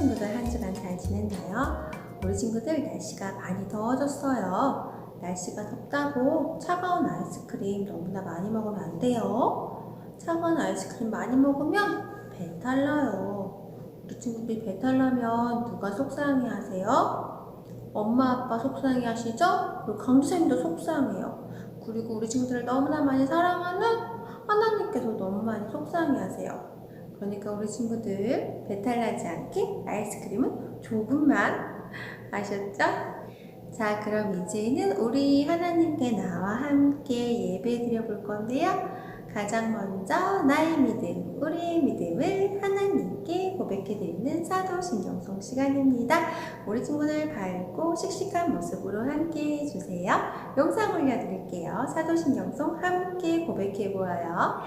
친구들 한 주간 잘 지냈나요? 우리 친구들 날씨가 많이 더워졌어요. 날씨가 덥다고 차가운 아이스크림 너무나 많이 먹으면 안 돼요. 차가운 아이스크림 많이 먹으면 배탈 나요. 우리 친구들이 배탈 나면 누가 속상해 하세요? 엄마 아빠 속상해 하시죠? 그리고 강주사님도 속상해요. 그리고 우리 친구들을 너무나 많이 사랑하는 하나님께서 너무 많이 속상해 하세요. 그러니까 우리 친구들 배탈 나지 않게 아이스크림은 조금만 아셨죠? 자, 그럼 이제는 우리 하나님께 나와 함께 예배 드려 볼 건데요. 가장 먼저 나의 믿음, 우리의 믿음을 하나님께 고백해 드리는 사도신경송 시간입니다. 우리 친구들 밝고 씩씩한 모습으로 함께 해주세요. 영상 올려드릴게요. 사도신경송 함께 고백해 보아요.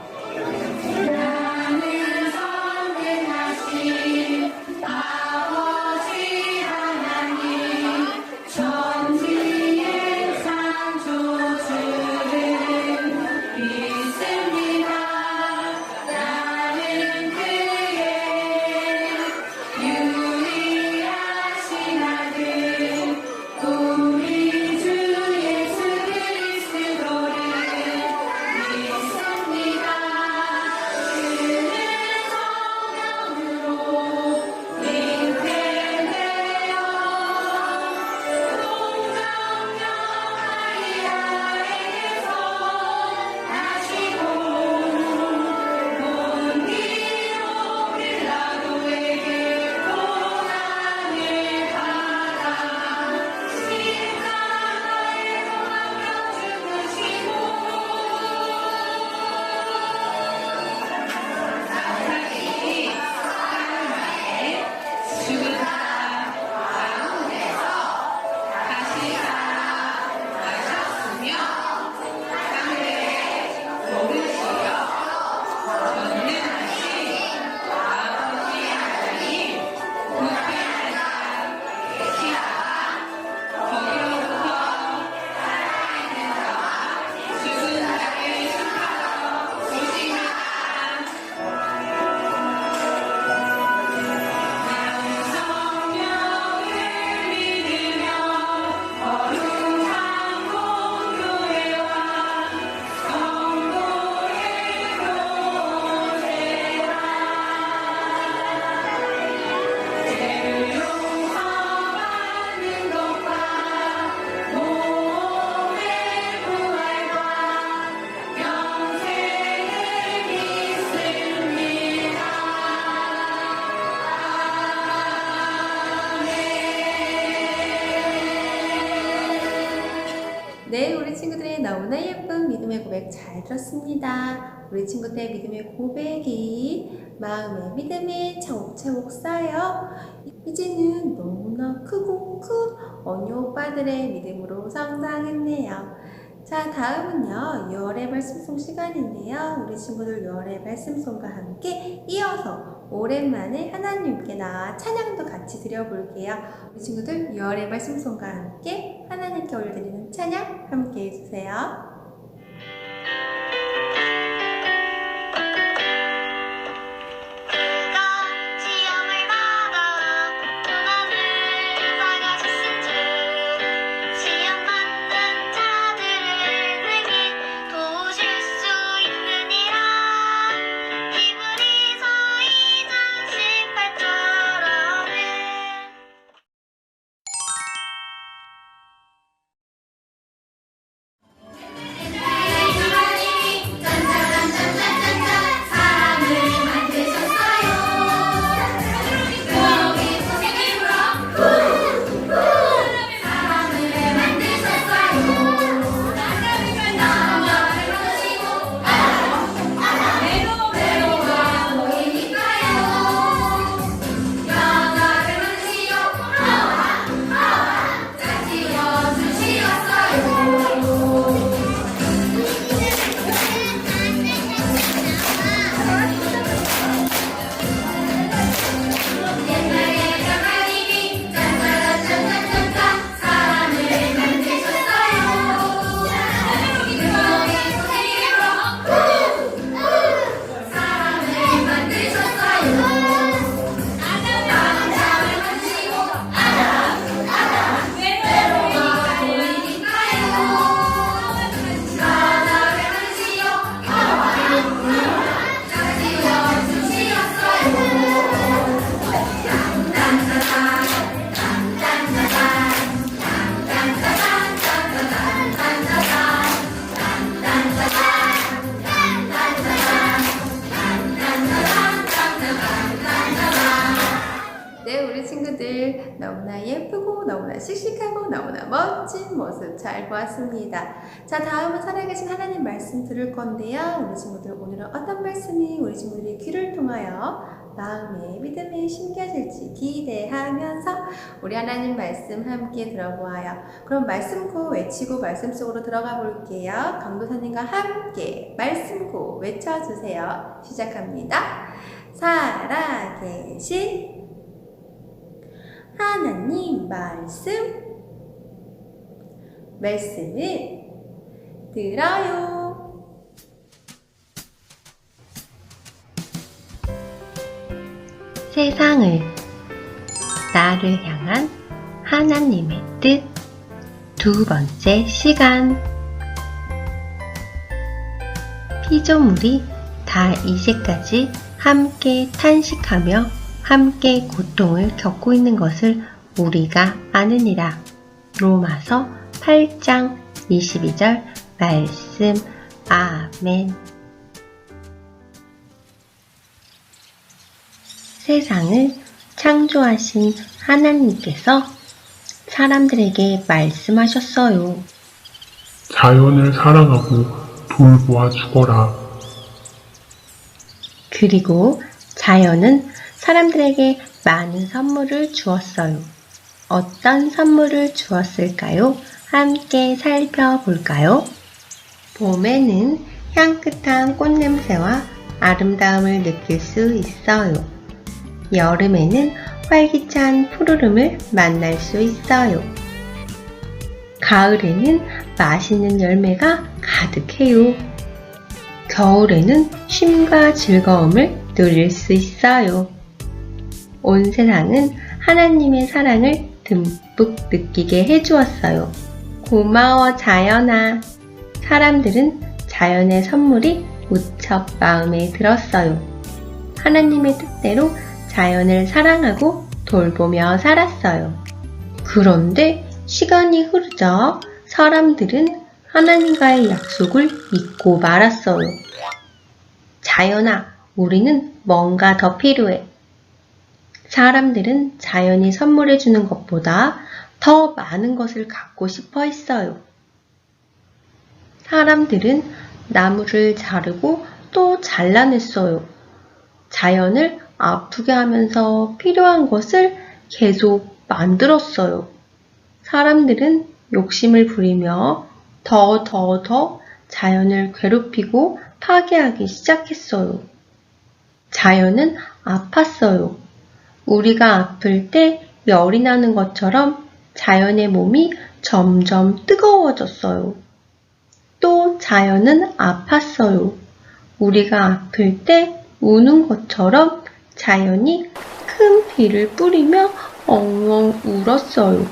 잘 들었습니다. 우리 친구들의 믿음의 고백이 마음의 믿음에 차곡차곡 쌓여 이제는 너무나 크고 큰 언니 오빠들의 믿음으로 성장했네요. 자, 다음은요, 6월의 말씀송 시간인데요. 우리 친구들 6월의 말씀송과 함께 이어서 오랜만에 하나님께 나와 찬양도 같이 드려볼게요. 우리 친구들 6월의 말씀송과 함께 하나님께 올려드리는 찬양 함께 해주세요. 예쁘고 너무나 씩씩하고 너무나 멋진 모습 잘 보았습니다. 자, 다음은 살아계신 하나님 말씀 들을 건데요. 우리 친구들 오늘은 어떤 말씀이 우리 친구들의 귀를 통하여 마음에 믿음이 심겨질지 기대하면서 우리 하나님 말씀 함께 들어보아요. 그럼 말씀구 외치고 말씀 속으로 들어가 볼게요. 강도사님과 함께 말씀구 외쳐주세요. 시작합니다. 살아계신 하나님 말씀. 말씀을 들어요. 세상을 나를 향한 하나님의 뜻. 두 번째 시간. 피조물이 다 이제까지 함께 탄식하며 함께 고통을 겪고 있는 것을 우리가 아느니라 로마서 8장 22절 말씀 아멘 세상을 창조하신 하나님께서 사람들에게 말씀하셨어요. 자연을 사랑하고 돌보아 주거라. 그리고 자연은 사람들에게 많은 선물을 주었어요. 어떤 선물을 주었을까요? 함께 살펴볼까요? 봄에는 향긋한 꽃냄새와 아름다움을 느낄 수 있어요. 여름에는 활기찬 푸르름을 만날 수 있어요. 가을에는 맛있는 열매가 가득해요. 겨울에는 쉼과 즐거움을 누릴 수 있어요. 온 세상은 하나님의 사랑을 듬뿍 느끼게 해주었어요. 고마워, 자연아. 사람들은 자연의 선물이 무척 마음에 들었어요. 하나님의 뜻대로 자연을 사랑하고 돌보며 살았어요. 그런데 시간이 흐르자 사람들은 하나님과의 약속을 잊고 말았어요. 자연아, 우리는 뭔가 더 필요해. 사람들은 자연이 선물해 주는 것보다 더 많은 것을 갖고 싶어 했어요. 사람들은 나무를 자르고 또 잘라냈어요. 자연을 아프게 하면서 필요한 것을 계속 만들었어요. 사람들은 욕심을 부리며 더 더 더 자연을 괴롭히고 파괴하기 시작했어요. 자연은 아팠어요. 우리가 아플 때 열이 나는 것처럼 자연의 몸이 점점 뜨거워졌어요. 또 자연은 아팠어요. 우리가 아플 때 우는 것처럼 자연이 큰 비를 뿌리며 엉엉 울었어요.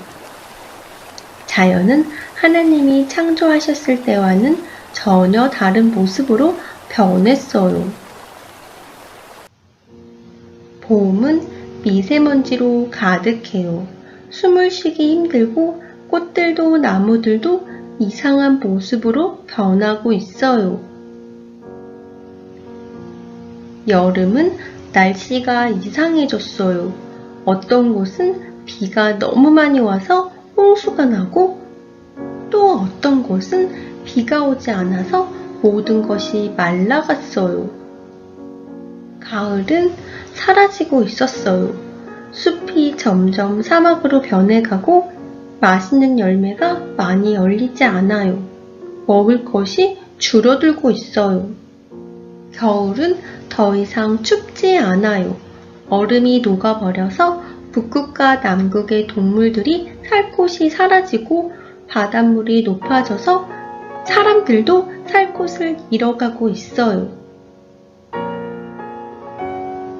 자연은 하나님이 창조하셨을 때와는 전혀 다른 모습으로 변했어요. 봄은 미세먼지로 가득해요. 숨을 쉬기 힘들고 꽃들도 나무들도 이상한 모습으로 변하고 있어요. 여름은 날씨가 이상해졌어요. 어떤 곳은 비가 너무 많이 와서 홍수가 나고 또 어떤 곳은 비가 오지 않아서 모든 것이 말라갔어요. 가을은 사라지고 있었어요. 숲이 점점 사막으로 변해가고 맛있는 열매가 많이 열리지 않아요. 먹을 것이 줄어들고 있어요. 겨울은 더 이상 춥지 않아요. 얼음이 녹아버려서 북극과 남극의 동물들이 살 곳이 사라지고 바닷물이 높아져서 사람들도 살 곳을 잃어가고 있어요.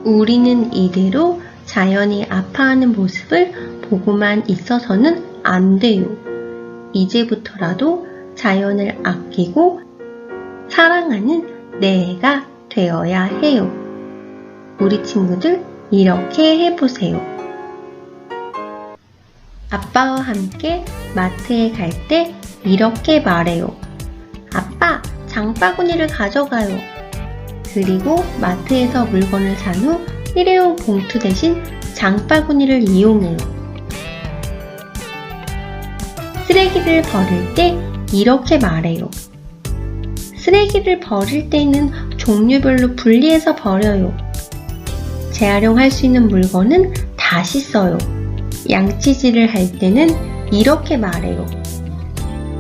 우리는 이대로 자연이 아파하는 모습을 보고만 있어서는 안 돼요. 이제부터라도 자연을 아끼고 사랑하는 내가 되어야 해요. 우리 친구들 이렇게 해보세요. 아빠와 함께 마트에 갈 때 이렇게 말해요. 아빠, 장바구니를 가져가요. 그리고 마트에서 물건을 산 후 일회용 봉투 대신 장바구니를 이용해요. 쓰레기를 버릴 때 이렇게 말해요. 쓰레기를 버릴 때는 종류별로 분리해서 버려요. 재활용할 수 있는 물건은 다시 써요. 양치질을 할 때는 이렇게 말해요.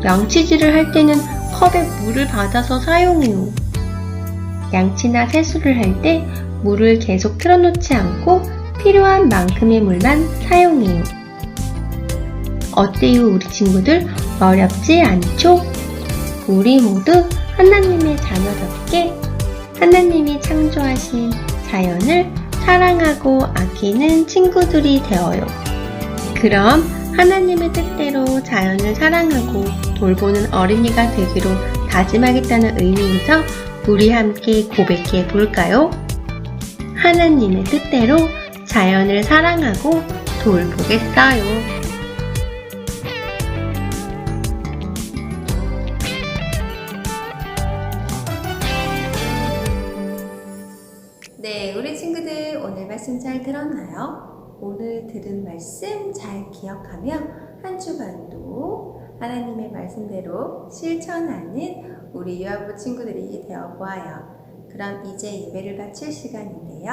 양치질을 할 때는 컵에 물을 받아서 사용해요. 양치나 세수를 할 때 물을 계속 틀어놓지 않고 필요한 만큼의 물만 사용해요. 어때요, 우리 친구들? 어렵지 않죠? 우리 모두 하나님의 자녀답게 하나님이 창조하신 자연을 사랑하고 아끼는 친구들이 되어요. 그럼 하나님의 뜻대로 자연을 사랑하고 돌보는 어린이가 되기로 다짐하겠다는 의미에서 우리 함께 고백해 볼까요? 하나님의 뜻대로 자연을 사랑하고 돌보겠어요. 네, 우리 친구들 오늘 말씀 잘 들었나요? 오늘 들은 말씀 잘 기억하며 한 주간도 하나님의 말씀대로 실천하는 우리 유아부 친구들이 되어 보아요. 그럼 이제 예배를 바칠 시간인데요.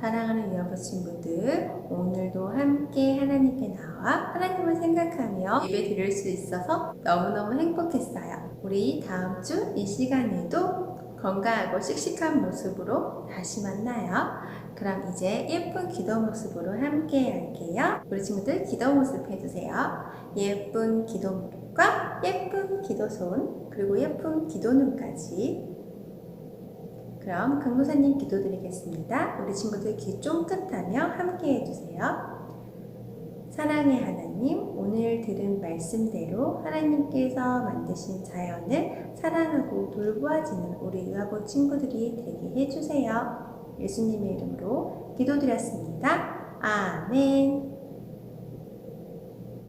사랑하는 유아부 친구들, 오늘도 함께 하나님께 나와 하나님을 생각하며 예배 드릴 수 있어서 너무너무 행복했어요. 우리 다음 주 이 시간에도 건강하고 씩씩한 모습으로 다시 만나요. 그럼 이제 예쁜 기도 모습으로 함께 할게요. 우리 친구들 기도 모습 해주세요. 예쁜 기도 무릎과 예쁜 기도 손, 그리고 예쁜 기도 눈까지. 그럼 강도사님 기도 드리겠습니다. 우리 친구들 귀 쫑긋하며 함께 해주세요. 사랑의 하나님, 오늘 들은 말씀대로 하나님께서 만드신 자연을 사랑하고 돌보아지는 우리 의아보 친구들이 되게 해주세요. 예수님의 이름으로 기도드렸습니다. 아멘.